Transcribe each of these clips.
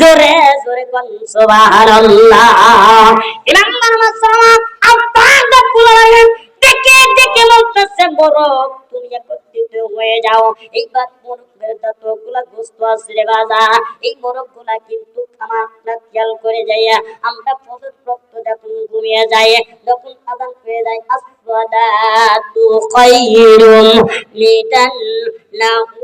জোরে জোরে কোন, সুবহানাল্লাহ। ইমাম মুসলমান আল্লাহ কুলালেন দেখে দেখে বলতেছে, মোরগ, তুমি একত্রিত হয়ে যাও। এইবার মোরগের যতগুলা গোস্ত রে বাজা, এই মোরগগুলা কিন্তু আমার খেয়াল করে যাইয়া আমরা পবিত্র রক্ত যখন ঘুমিয়ে যাই, যখন আদান হয়ে যায় আসওয়াদাতু খায়রুম মিনান নাহুম সূরা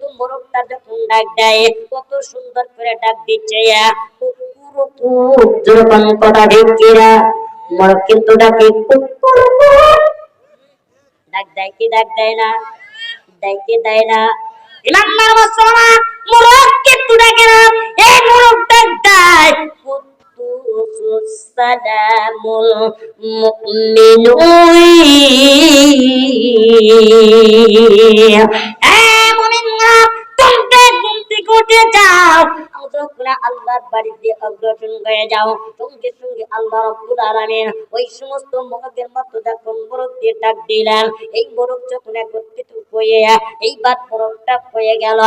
মোরগটা ডাক দেয়? কত সুন্দর করে ডাক দিচ্ছে ডাকে দেয় কি ডাক দেয় না? দেয় কি দেয় না? ইমানদার মুসলমান মোরগ কিন্তু ডাকে না। এই মোরগ ডাক। দেয় যখন আল্লাহর বাড়িতে অগ্রসর হয়ে যাও। সঙ্গে সঙ্গে আল্লাহ রব্বুল আলামিন ওই সমস্ত মোরগের মতো যখন মোরগ দিয়ে ডাক দিলেন। এই মোরগ যখন একত্রিত হয়ে এইবার মোরগটা হয়ে গেল।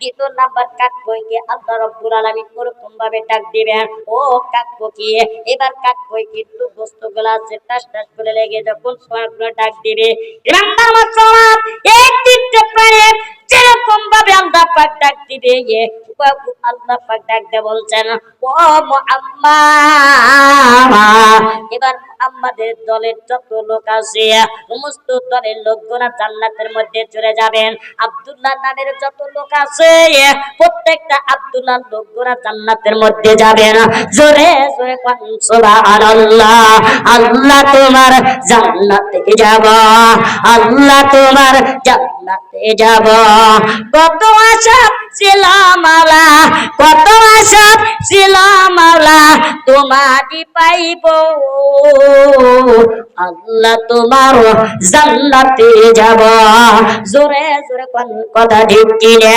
দ্বিতীয় নাম্বার কাক বইকে আল্লাহ রব্বুল আলামিন ওরকম ভাবে ডাক দিবেন, ও কাক কি এবার কাক বই কিন্তু বস্তু গুলা আছে টাস টাস করে লেগে যখন সোয়াগুলো ডাক দিবে পাক ডাক দিবে বাবু আল্লাহ পাক ডাক দিয়ে বলছেন ও মোহাম্মা এবার আমাদের দলের যত লোক আছে, সমস্ত দলের লোকগুলা জান্নাতের মধ্যে চলে যাবেন। আব্দুল্লাহ নামের যত লোক আছে, প্রত্যেকটা আব্দুল্লাহ লোকগুলা জান্নাতের মধ্যে যাবেন। জোরে জোরে সুবহানাল্লাহ। আল্লাহ তোমার জান্নাতে যাব। আল্লাহ তোমার জান্নাতে যাব। কত আশা ছিলাম আলা কত আশা ছিল আলা তোমারই পাইব। আল্লাহ তোমার জান্নাতে যাব। জোরে জোরে কোন কথা ঠিক কিনা।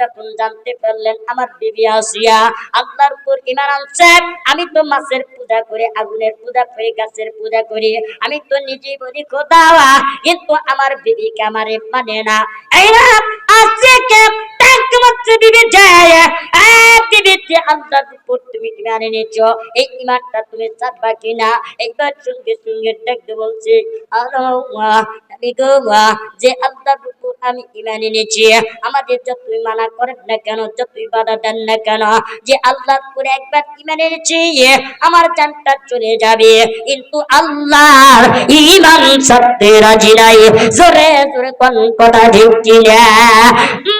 যখন জানতে পারলেন, আমার বিবি আসিয়া আল্লাহর উপর ইমান আনছে। আমি তো মাছের পূজা করে, আগুনের পূজা করে, গাছের পূজা করি। আমি তো নিজে বলি, খোদাওয়া, কিন্তু আমার বিবিকে আমার মানে না। এই না আজকে টাক বিবি যায় একবার আমাদের যতই মানা করেন না কেন যতই বাধা দেন না কেন, যে আল্লাহর উপরে একবার ইমান এনেছি, আমার জানটা চলে যাবে। কিন্তু আল্লাহর ইমান সত্যি রাজি নাই। জোরে জোরে কোন কথা ঠিক কিনা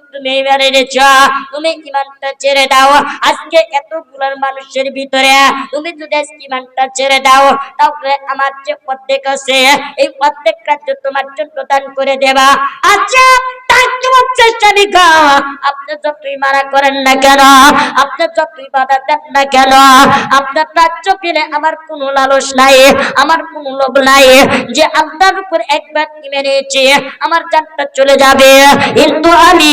তুমি এবারে ছেড়ে দাও। আজকে এতগুলোর মানুষের ভিতরে তুমি যদি ইমানটা ছেড়ে দাও, তাহলে আমার যে অর্ধেক আছে, এই অর্ধেক রাজ্য তোমার জন্য দান করে দেবা। আচ্ছা তোমার চেষ্টা নিকা আপনি যতই মারা করেন না কেন আপনি যতই বাধা দেন না কেন, আপনার রাজ্য পেলে আমার কোনো লালস নাই, আমার কোনো লোভ নাই। যে আল্লাহর উপর একবার ইমে নিয়েছি, আমার জানটা চলে যাবে। কিন্তু আমি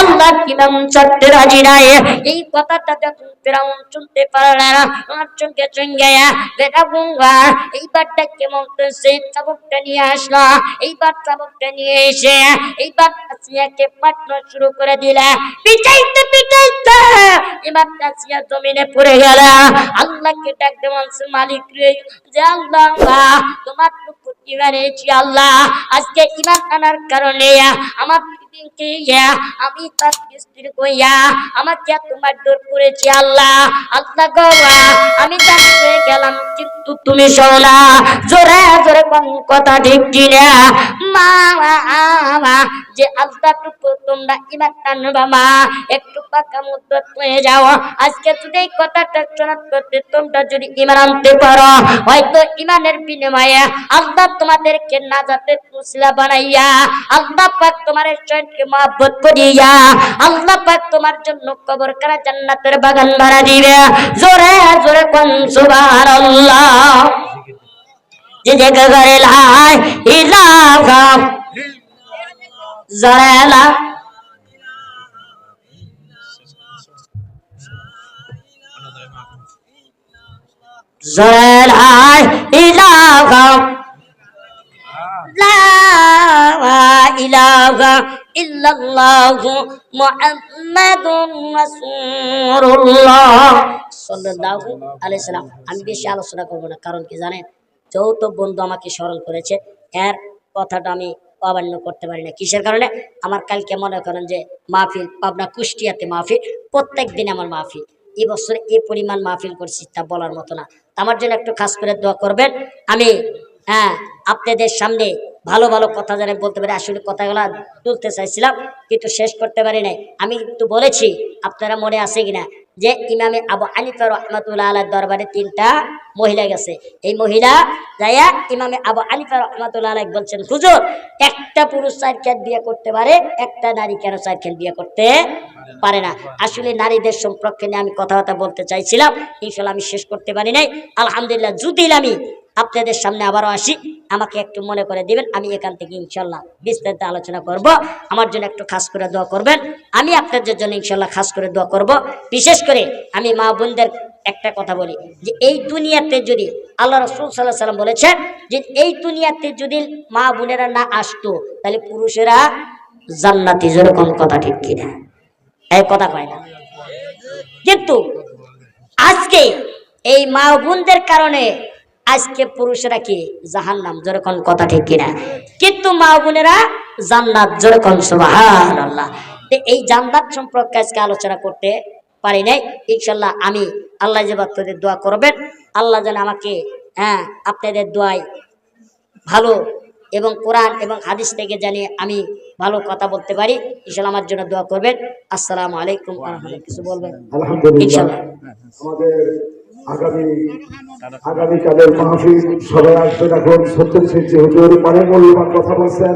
আল্লাহ ইমাম ছাড়তে রাজি নাই। এই কথাটা যখন ফেরাউন শুনতে পারলেন, আমার চোখে চঙ্গে বেটা গুঙ্গা, এইবার ডাকে বলতেছে চাবকটা নিয়ে আসলো। এইবার চাবকটা নিয়ে এসে, এইবার আসিয়াকে পাঠানো শুরু করে দিলে পিটাইতে পিটাইতে এবার তাসিয়া জমিনে পড়ে গেল, আল্লাহকে ডাকতে বলছে মালিক রে, যে আল্লাহ, তোমার টুকু ইমান আল্লাহ। আজকে ইমান আনার কারণে আমার আমি তার কইয়া আমাকে তোমার দূর করেছি আল্লাহ আল্লাহ গো আমি জানতে গেলাম, কিন্তু তুমি শোনা জোরে জোরে কোন কথা ঠিক কিনা? মা যে তোমরা ইমান মা একটু পাকা মুদ্রত হয়ে যাও, আজকে যদি এই কথাটা শোনার করতে তোমরা যদি ইমান আনতে পারো, হয়তো ইমানের বিনিময়ে আল্লাহ তোমাদেরকে নাজাতের মুসলা বানাইয়া, আল্লাহ পাক তোমার শরীরকে মহব্বত করিয়া আল্লাহ পাক তোমার জন্য কবর করা জান্নাতের বাগান বানা দিবে। জোরে জোরে কোন, সুবহানাল্লাহ। যে যে গরে লাই ইলাহা জোরে লা। জোরে লাই ইলাহা ইল্লাল্লাহু মুহাম্মাদুর রাসূলুল্লাহ সাল্লাল্লাহু আলাইহি সাল্লাম। আমি বেশি আলোচনা করব না, কারণ কি জানেন? যৌথ বন্ধু আমাকে স্মরণ করেছে। এর কথাটা আমি অমান্য করতে পারি না। কিসের কারণে? আমার কালকে মনে করেন যে মাহফিল, পাবনা কুষ্টিয়াতে মাহফিল, প্রত্যেক দিন আমার মাহফিল। এই বছর এই পরিমাণ মাহফিল করছি তা বলার মতো না। আমার জন্য একটু খাস করে দোয়া করবেন। আমি হ্যাঁ আপনাদের সামনে ভালো ভালো কথা যেন বলতে পারি, আসলে কথাগুলো তুলতে চাইছিলাম, কিন্তু শেষ করতে পারি নাই। আমি একটু বলেছি, আপনারা মনে আছে কিনা যে ইমামে আবু আনিফা রহমতুল্লাহ আলার দরবারে তিনটা মহিলা গেছে। এই মহিলা যাইয়া ইমামে আবু আনিফা রহমতুল্লাহ আলাই বলছেন, হুজুর, একটা পুরুষ চার বিয়ে করতে পারে, একটা নারী কেন চার বিয়ে করতে পারে না? আসলে নারীদের সম্পর্কে নিয়ে আমি কথাবার্তা বলতে চাইছিলাম ইনশাল্লাহ আমি শেষ করতে পারি নাই। আলহামদুলিল্লাহ যদি আমি আপনাদের সামনে আবারও আসি। আমাকে একটু মনে করে দিবেন, আমি এখান থেকে ইনশাল্লাহ বিস্তারিত আলোচনা করব। আমার জন্য একটু খাস করে দোয়া করবেন। আমি আপনাদের জন্য ইনশাল্লাহ খাস করে দোয়া করব। বিশেষ করে আমি মা বোনদের একটা কথা বলি, যে এই দুনিয়াতে যদি আল্লাহ রসুল সাল্লাহ সাল্লাম বলেছেন যে এই দুনিয়াতে যদি মা বোনেরা না আসতো, তাহলে পুরুষেরা জান্নাতি যেরকম কথা ঠিক কিনা। এই কথা কয় না। কিন্তু আজকে এই মা বোনদের কারণে আজকে পুরুষেরা কি জাহান নাম যেরকম কথা ঠিক কিনা। কিন্তু মা বোনেরা জান্নাত যেরকম সুবাহান আল্লাহ এই জান্নাত সম্পর্কে আজকে আলোচনা করতে পারি নাই। ইনশাল্লাহ আমি আল্লাহ যে বাচ্চাদের দোয়া করবেন আল্লাহ যেন আমাকে হ্যাঁ আপনাদের দোয়ায় ভালো এবং কোরআন এবং হাদিস থেকে জানিয়ে আমি ভালো কথা বলতে পারি। ইনশাল্লাহ আমার জন্য দোয়া করবেন। আসসালামু আলাইকুম কিছু বলবেন ইনশাল্লাহ আগামী আগামীকালের মাহফিল সবাই আসবেন এখন সত্যের শেষে হুজুর অনেক মূল্যবান কথা বলছেন।